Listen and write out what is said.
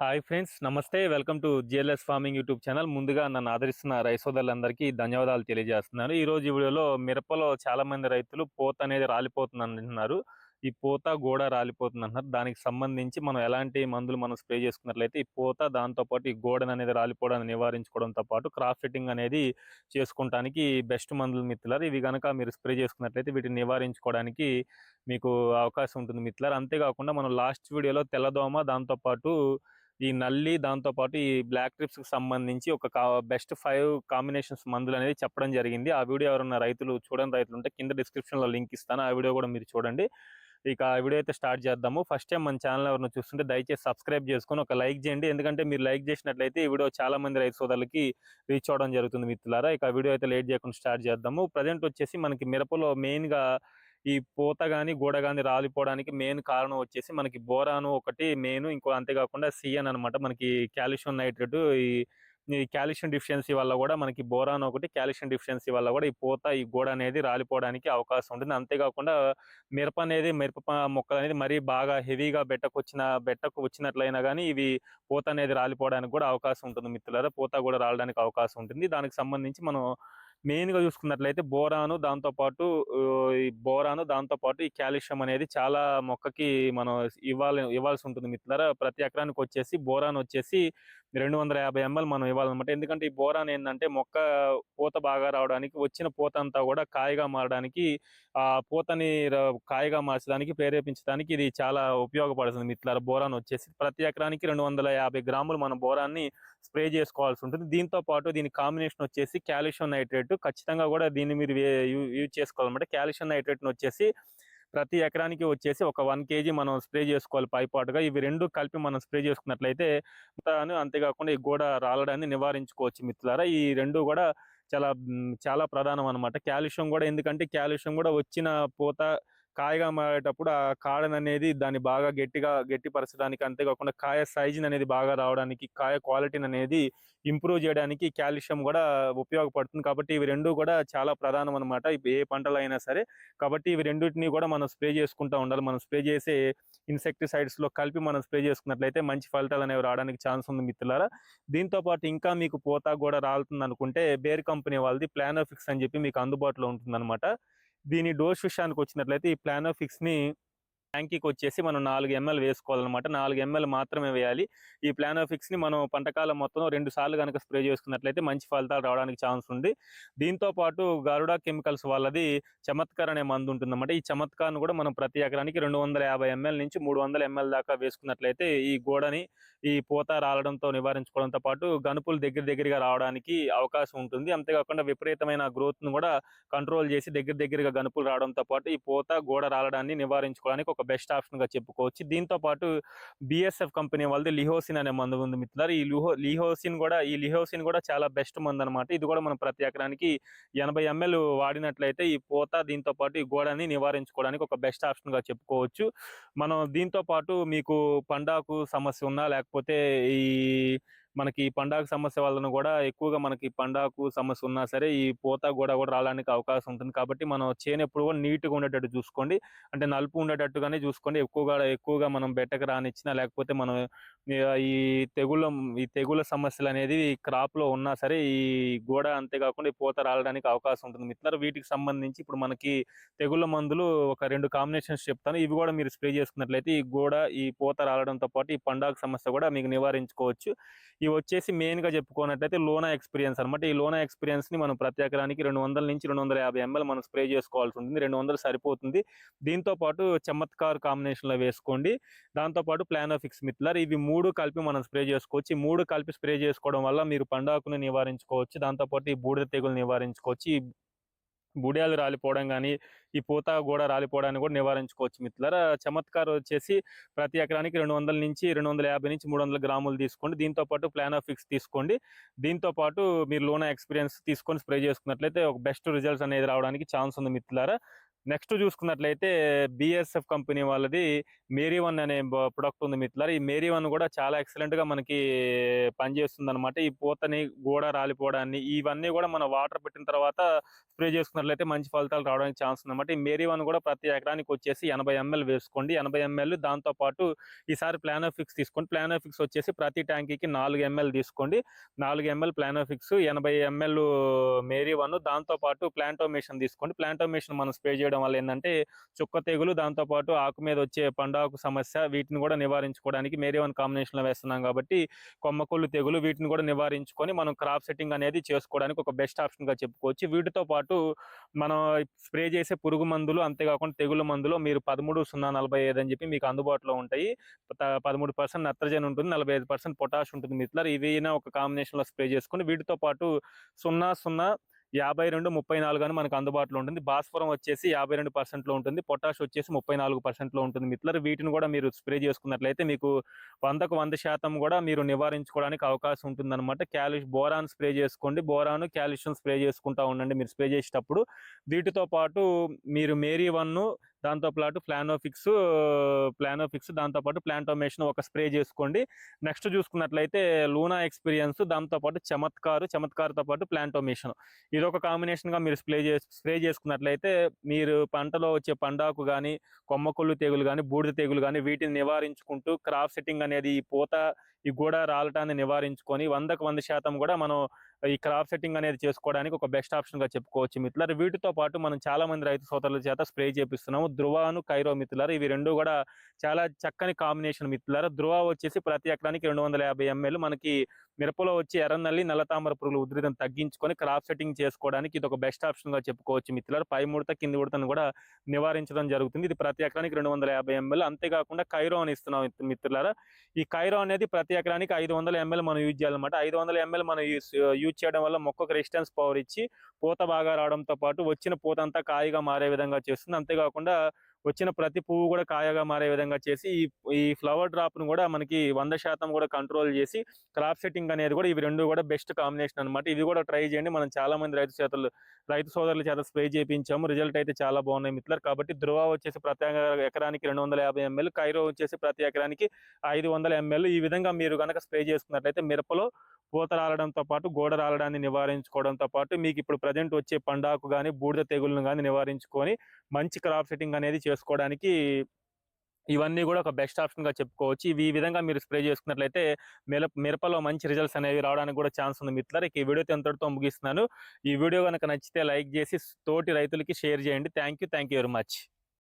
Hi friends నమస్తే. Welcome to GLS farming YouTube channel. ముందుగా నన్ను ఆదరిస్తున్న రైసోదరులందరికీ ధన్యవాదాలు తెలియజేస్తున్నాను. ఈ రోజు ఈ వీడియోలో మిరపలో చాలా మంది రైతులు పోత అనేది రాలిపోతుంది అంటున్నారు ఈ పోత గోడ రాలిపోతుంది అంటున్నారు దానికి సంబంధించి మనం ఎలాంటి మందులు మనం స్ప్రే చేసుకున్నట్లయితే ఈ పోత దాంతోపాటు ఈ గోడను అనేది రాలిపోవడాన్ని నివారించుకోవడంతో పాటు క్రాప్ ఫిట్టింగ్ అనేది చేసుకోవడానికి బెస్ట్ మందులు మిత్రులారు. ఇవి కనుక మీరు స్ప్రే చేసుకున్నట్లయితే వీటిని నివారించుకోవడానికి మీకు అవకాశం ఉంటుంది మిత్రులారు. అంతేకాకుండా మనం లాస్ట్ వీడియోలో తెల్లదోమ దాంతోపాటు ఈ నల్లి దాంతోపాటు ఈ బ్లాక్ ట్రిప్స్కి సంబంధించి ఒక బెస్ట్ ఫైవ్ కాంబినేషన్స్ మందులు అనేది చెప్పడం జరిగింది. ఆ వీడియో ఎవరైనా రైతులు చూడని రైతులు ఉంటే కింద డిస్క్రిప్షన్లో లింక్ ఇస్తాను. ఆ వీడియో కూడా మీరు చూడండి. ఇక ఆ వీడియో అయితే స్టార్ట్ చేద్దాము. ఫస్ట్ టైం మన ఛానల్ ఎవరైనా చూస్తుంటే దయచేసి సబ్స్క్రైబ్ చేసుకొని ఒక లైక్ చేయండి. ఎందుకంటే మీరు లైక్ చేసినట్లయితే ఈ వీడియో చాలా మంది రైతు సోదరులకి రీచ్ అవడం జరుగుతుంది మిత్రులారా. ఇక వీడియో అయితే లేట్ చేయకుండా స్టార్ట్ చేద్దాము. ప్రజెంట్ వచ్చేసి మనకి మిరపలో మెయిన్గా ఈ పూత కానీ గోడ కానీ రాలిపోవడానికి మెయిన్ కారణం వచ్చేసి మనకి బోరాను ఒకటి మెయిన్ ఇంకో అంతేకాకుండా సిఎన్ అనమాట. మనకి కాల్షియం నైట్రేట్ ఈ ఈ కాల్షియం డిఫిషియన్సీ వల్ల కూడా మనకి బోరాన్ ఒకటి కాల్షియం డిఫిషియన్సీ వల్ల కూడా ఈ పూత ఈ గోడ అనేది రాలిపోవడానికి అవకాశం ఉంటుంది. అంతేకాకుండా మిరప అనేది మిరప మొక్కలు అనేది మరీ బాగా హెవీగా బెట్టకు వచ్చిన బెట్టకు వచ్చినట్లయినా కానీ ఇవి పూత అనేది రాలిపోవడానికి కూడా అవకాశం ఉంటుంది మిత్రులారా. పూత కూడా రాలడానికి అవకాశం ఉంటుంది. దానికి సంబంధించి మనం మెయిన్గా చూసుకున్నట్లయితే బోరాను దాంతోపాటు ఈ బోరాను దాంతోపాటు ఈ కాల్షియం అనేది చాలా మొక్కకి మనం ఇవ్వాలి ఇవ్వాల్సి ఉంటుంది మిత్రులారా. ప్రతి ఎకరానికి వచ్చేసి బోరాన్ వచ్చేసి రెండు వందల యాభై ఎంఎల్ మనం ఇవ్వాలన్నమాట. ఎందుకంటే ఈ బోరాన్ ఏంటంటే మొక్క పూత బాగా రావడానికి వచ్చిన పూత అంతా కూడా కాయగా మారడానికి ఆ పూతని కాయగా మార్చడానికి ప్రేరేపించడానికి ఇది చాలా ఉపయోగపడుతుంది మిత్రులారా. బోరాన్ వచ్చేసి ప్రతి ఎకరానికి రెండు వందల యాభై గ్రాములు మన బోరాన్ని స్ప్రే చేసుకోవాల్సి ఉంటుంది. దీంతో పాటు దీని కాంబినేషన్ వచ్చేసి కాల్షియం నైట్రేట్. ఖచ్చితంగా కూడా దీన్ని మీరు యూజ్ చేసుకోవాలన్నమాట. కాల్షియం నైట్రేట్ వచ్చేసి ప్రతి ఎకరానికి వచ్చేసి ఒక వన్ కేజీ మనం స్ప్రే చేసుకోవాలి పైపాటుగా. ఇవి రెండు కలిపి మనం స్ప్రే చేసుకున్నట్లయితే అంతేకాకుండా ఈ గోడ రాలడాన్ని నివారించుకోవచ్చు మిత్రులారా. ఈ రెండు కూడా చాలా చాలా ప్రధానం అనమాట కాల్షియం కూడా ఎందుకంటే కాల్షియం కూడా వచ్చిన పూత కాయగా మారేటప్పుడు ఆ కాడన్ అనేది దాన్ని బాగా గట్టిగా గట్టిపరచడానికి అంతేకాకుండా కాయ సైజుని అనేది బాగా రావడానికి కాయ క్వాలిటీని అనేది ఇంప్రూవ్ చేయడానికి కాల్షియం కూడా ఉపయోగపడుతుంది. కాబట్టి ఇవి రెండు కూడా చాలా ప్రధానం అనమాట ఏ పంటలు అయినా సరే. కాబట్టి ఇవి రెండింటిని కూడా మనం స్ప్రే చేసుకుంటూ ఉండాలి. మనం స్ప్రే చేసే ఇన్సెక్టిసైడ్స్లో కలిపి మనం స్ప్రే చేసుకున్నట్లయితే మంచి ఫలితాలు అనేవి రావడానికి ఛాన్స్ ఉంది మిత్రులారా. దీంతో పాటు ఇంకా మీకు పోతా కూడా రాలుతుంది అనుకుంటే బేర్ కంపెనీ వాళ్ళది ప్లానోఫిక్స్ అని చెప్పి మీకు అందుబాటులో ఉంటుంది దీని డోర్ విషయానికి వచ్చినట్లయితే ఈ ప్లానోఫిక్స్ ని వచ్చేసి మనం నాలుగు ఎంఎల్ వేసుకోవాలన్నమాట. నాలుగు ఎంఎల్ మాత్రమే వేయాలి. ఈ ప్లానోఫిక్స్ని మనం పంటకాలం మొత్తం రెండు సార్లు కనుక స్ప్రే చేసుకున్నట్లయితే మంచి ఫలితాలు రావడానికి ఛాన్స్ ఉంది. దీంతో పాటు గరుడా కెమికల్స్ వాళ్ళది చమత్కార్ అనే మందు ఉంటుందన్నమాట. ఈ చమత్కార్ను కూడా మనం ప్రతి ఎకరానికి రెండు వందల యాభై ఎంఎల్ నుంచి మూడు వందల ఎంఎల్ దాకా వేసుకున్నట్లయితే ఈ గోడని ఈ పూత రాలడంతో నివారించుకోవడంతో పాటు గనుపులు దగ్గర దగ్గరగా రావడానికి అవకాశం ఉంటుంది. అంతేకాకుండా విపరీతమైన గ్రోత్ను కూడా కంట్రోల్ చేసి దగ్గర దగ్గరగా గనుపులు రావడంతో పాటు ఈ పూత గోడ రాలడాన్ని నివారించుకోవడానికి ఒక బెస్ట్ ఆప్షన్గా చెప్పుకోవచ్చు. దీంతో పాటు బిఎస్ఎఫ్ కంపెనీ వాళ్ళది లిహోసిన్ అనే మందు ఉంది మిత్రులారు. ఈ లిహో లిహోసిన్ కూడా ఈ లిహోసిన్ కూడా చాలా బెస్ట్ మందు అనమాట ఇది కూడా మనం ప్రతి ఎకరానికి ఎనభై ఎంఎల్ వాడినట్లయితే ఈ పూత దీంతో పాటు ఈ గోడని నివారించుకోవడానికి ఒక బెస్ట్ ఆప్షన్గా చెప్పుకోవచ్చు. మనం దీంతో పాటు మీకు పండాకు సమస్య ఉన్నా లేకపోతే ఈ మనకి ఈ పండాకు సమస్య వలన కూడా ఎక్కువగా మనకి పండాకు సమస్య ఉన్నా సరే ఈ పూత గోడ కూడా రావడానికి అవకాశం ఉంటుంది. కాబట్టి మనం చేను ఎప్పుడు కూడా నీట్గా ఉండేటట్టు చూసుకోండి. అంటే నలుపు ఉండేటట్టుగానే చూసుకోండి. ఎక్కువగా ఎక్కువగా మనం బెట్టకు రానిచ్చినా లేకపోతే మనం ఈ తెగుళ్ళ ఈ తెగుళ్ళ సమస్యలు అనేది క్రాప్లో ఉన్నా సరే ఈ గోడ అంతేకాకుండా ఈ పూత రాలడానికి అవకాశం ఉంటుంది. మిత్రులు వీటికి సంబంధించి ఇప్పుడు మనకి తెగుళ్ళ మందులు ఒక రెండు కాంబినేషన్స్ చెప్తాను. ఇవి కూడా మీరు స్ప్రే చేసుకున్నట్లయితే ఈ గోడ ఈ పూత రాలడంతో పాటు ఈ పండాకు సమస్య కూడా మీకు నివారించుకోవచ్చు. ఇవి వచ్చేసి మెయిన్గా చెప్పుకున్నట్లయితే లోనా ఎక్స్పీరియన్స్ అనమాట ఈ లోనా ఎక్స్పీరియన్స్ని మనం ప్రతి ఎకరానికి రెండు వందల నుంచి రెండు వందల యాభై ఎంఎల్ మనం స్ప్రే చేసుకోవాల్సి ఉంటుంది. రెండు వందలు సరిపోతుంది. దీంతో పాటు చమత్కార్ కాంబినేషన్లో వేసుకోండి. దాంతోపాటు ప్లానోఫిక్స్ మిత్లర్ ఇవి మూడు కలిపి మనం స్ప్రే చేసుకోవచ్చు. ఈ మూడు కలిపి స్ప్రే చేసుకోవడం వల్ల మీరు పండాకును నివారించుకోవచ్చు. దాంతో పాటు ఈ బూడిద తెగులు నివారించుకోవచ్చు. ఈ బుడియాలు రాలిపోవడం కానీ ఈ పూత కూడా రాలిపోవడాన్ని కూడా నివారించుకోవచ్చు మిత్రులారా. చమత్కారం వచ్చేసి ప్రతి ఎకరానికి రెండు వందల నుంచి రెండు వందల యాభై నుంచి మూడు వందల గ్రాములు తీసుకోండి. దీంతో పాటు ప్లానోఫిక్స్ తీసుకోండి. దీంతో పాటు మీరు లోనా ఎక్స్పీరియన్స్ తీసుకొని స్ప్రే చేసుకున్నట్లయితే ఒక బెస్ట్ రిజల్ట్స్ అనేది రావడానికి ఛాన్స్ ఉంది మిత్రులారా. నెక్స్ట్ చూసుకున్నట్లయితే బిఎస్ఎఫ్ కంపెనీ వాళ్ళది మేరీ వన్ అనే ప్రొడక్ట్ ఉంది మిత్రులారు. ఈ మేరీ వన్ కూడా చాలా ఎక్సలెంట్గా మనకి పనిచేస్తుంది అనమాట ఈ పూతని గోడ రాలిపోవడాన్ని ఇవన్నీ కూడా మన వాటర్ పెట్టిన తర్వాత స్ప్రే చేసుకున్నట్లయితే మంచి ఫలితాలు రావడానికి ఛాన్స్ ఉందన్నమాట. ఈ మేరీ వన్ కూడా ప్రతి ఎకరానికి వచ్చేసి ఎనభై ఎంఎల్ వేసుకోండి. ఎనభై ఎంఎల్ దాంతో పాటు ఈసారి ప్లానోఫిక్స్ తీసుకోండి. ప్లానోఫిక్స్ వచ్చేసి ప్రతి ట్యాంకీకి నాలుగు ఎంఎల్ తీసుకోండి. నాలుగు ఎంఎల్ ప్లానోఫిక్స్ ఎనభై ఎంఎల్ మేరీ వన్ దాంతో పాటు ప్లాంటోమేషన్ తీసుకోండి. ప్లాంటోమేషన్ మనం స్ప్రే చేయడం వల్ల ఏంటంటే చుక్క తెగులు దాంతోపాటు ఆకు మీద వచ్చే పండాకు సమస్య వీటిని కూడా నివారించుకోవడానికి మేరీ వన్ కాంబినేషన్లో వేస్తున్నాం కాబట్టి కొమ్మకొల్లు తెగులు వీటిని కూడా నివారించుకొని మనం క్రాప్ సెట్టింగ్ అనేది చేసుకోవడానికి ఒక బెస్ట్ ఆప్షన్గా చెప్పుకోవచ్చు. వీటితో పాటు మనం స్ప్రే చేసే పురుగు మందులు అంతేకాకుండా తెగులు మందులు మీరు పదమూడు సున్నా నలభై ఐదు అని చెప్పి మీకు అందుబాటులో ఉంటాయి. పదమూడు పర్సెంట్ నత్రజని ఉంటుంది నలభై ఐదు పర్సెంట్ పొటాష్ ఉంటుంది మిత్రులారు. ఇవి ఒక కాంబినేషన్లో స్ప్రే చేసుకుని వీటితో పాటు సున్నా సున్నా యాభై రెండు ముప్పై నాలుగు అని మనకు అందుబాటులో ఉంటుంది. భాస్వరం వచ్చేసి యాభై రెండు పర్సెంట్లో ఉంటుంది. పొటాష్ వచ్చేసి ముప్పై నాలుగు పర్సెంట్లో ఉంటుంది. మిత్లర్ వీటిని కూడా మీరు స్ప్రే చేసుకున్నట్లయితే మీకు వందకు వంద శాతం కూడా మీరు నివారించుకోవడానికి అవకాశం ఉంటుందన్నమాట. క్యాలిష్ బోరాన్ స్ప్రే చేసుకోండి. బోరాను కాల్షియం స్ప్రే చేసుకుంటా ఉండండి. మీరు స్ప్రే చేసేటప్పుడు వీటితో పాటు మీరు మేరీ వన్ను దాంతో పాటు ప్లానోఫిక్స్ ప్లానోఫిక్స్ దాంతో పాటు ప్లాంటోమేషన్ ఒక స్ప్రే చేసుకోండి. నెక్స్ట్ చూసుకున్నట్లయితే లూనా ఎక్స్పీరియన్స్ దాంతో పాటు చమత్కారు చమత్కారుతో పాటు ప్లాంటోమేషన్. ఇది ఒక కాంబినేషన్గా మీరు స్ప్రే చేసి స్ప్రే చేసుకున్నట్లయితే మీరు పంటలో వచ్చే పండాకు కానీ కొమ్మకొల్లు తెగులు కానీ బూడిద తెగులు కానీ వీటిని నివారించుకుంటూ క్రాప్ సెట్టింగ్ అనేది ఈ పూత ఈ గోడ రాలటాన్ని నివారించుకొని వందకు వంద శాతం కూడా మనం ఈ క్రాప్ సెట్టింగ్ అనేది చేసుకోవడానికి ఒక బెస్ట్ ఆప్షన్గా చెప్పుకోవచ్చు మిత్రులారు. వీటితో పాటు మనం చాలా మంది రైతు సోదరుల చేత స్ప్రే చేపిస్తున్నాము. ధృవాను కైరో మిత్రులారు. ఇవి రెండు కూడా చాలా చక్కని కాంబినేషన్ మిత్రులారు. ధృవ వచ్చేసి ప్రతి ఎకరానికి రెండు వందల యాభై ఎంఎల్ మనకి మిరపలో వచ్చి ఎర్రనల్లి నల్లతామర పురుగుల ఉధృతం తగ్గించుకొని క్రాప్ సెట్టింగ్ చేసుకోవడానికి ఇది ఒక బెస్ట్ ఆప్షన్గా చెప్పుకోవచ్చు మిత్రులారు. పై ముడత కింది ముడతను కూడా నివారించడం జరుగుతుంది. ఇది ప్రతి ఎకరానికి రెండు వందల యాభై ఎంఎల్. అంతేకాకుండా కైరో అని ఇస్తున్నాం మిత్రులారా. ఈ కైరో అనేది ప్రతి ఎకరానికి ఐదు వందల ఎంఎల్ మనం యూజ్ చేయాలన్నమాట. ఐదు వందల ఎంఎల్ మనం యూజ్ చేయడం వల్ల మొక్కకు రెసిస్టెన్స్ పవర్ ఇచ్చి పూత బాగా రావడంతో పాటు వచ్చిన పూత అంతా కాయగా మారే విధంగా చేస్తుంది. అంతేకాకుండా వచ్చిన ప్రతి పువ్వు కూడా కాయగా మారే విధంగా చేసి ఈ ఈ ఫ్లవర్ డ్రాప్ను కూడా మనకి వంద శాతం కూడా కంట్రోల్ చేసి క్రాప్ సెట్టింగ్ అనేది కూడా ఇవి రెండు కూడా బెస్ట్ కాంబినేషన్ అన్నమాట. ఇవి కూడా ట్రై చేయండి. మనం చాలా మంది రైతు చేతలు రైతు సోదరుల చేత స్ప్రే చేయించాము రిజల్ట్ అయితే చాలా బాగున్నాయి మిత్రులు కాబట్టి ధృవ వచ్చేసి ప్రతి ఎకరానికి రెండు వందల యాభై ఎంఎల్ కైరో వచ్చేసి ప్రతి ఎకరానికి ఐదు వందల ఎంఎల్. ఈ విధంగా మీరు కనుక స్ప్రే చేసుకున్నట్లయితే మిరపలో పూత రాలడంతో పాటు గోడ రాలడాన్ని నివారించుకోవడంతో పాటు మీకు ఇప్పుడు ప్రజెంట్ వచ్చే పండాకు కానీ బూడిద తెగులను కానీ నివారించుకొని మంచి క్రాప్ సెట్టింగ్ అనేది చేసుకోవడానికి ఇవన్నీ కూడా ఒక బెస్ట్ ఆప్షన్గా చెప్పుకోవచ్చు. ఇవి ఈ విధంగా మీరు స్ప్రే చేసుకున్నట్లయితే మిరప మిరపలో మంచి రిజల్ట్స్ అనేవి రావడానికి కూడా ఛాన్స్ ఉంది మిత్రులకి ఈ వీడియో ఎంతటితో ముగిస్తున్నాను. ఈ వీడియో కనుక నచ్చితే లైక్ చేసి తోటి రైతులకి షేర్ చేయండి. Thank you thank you very much.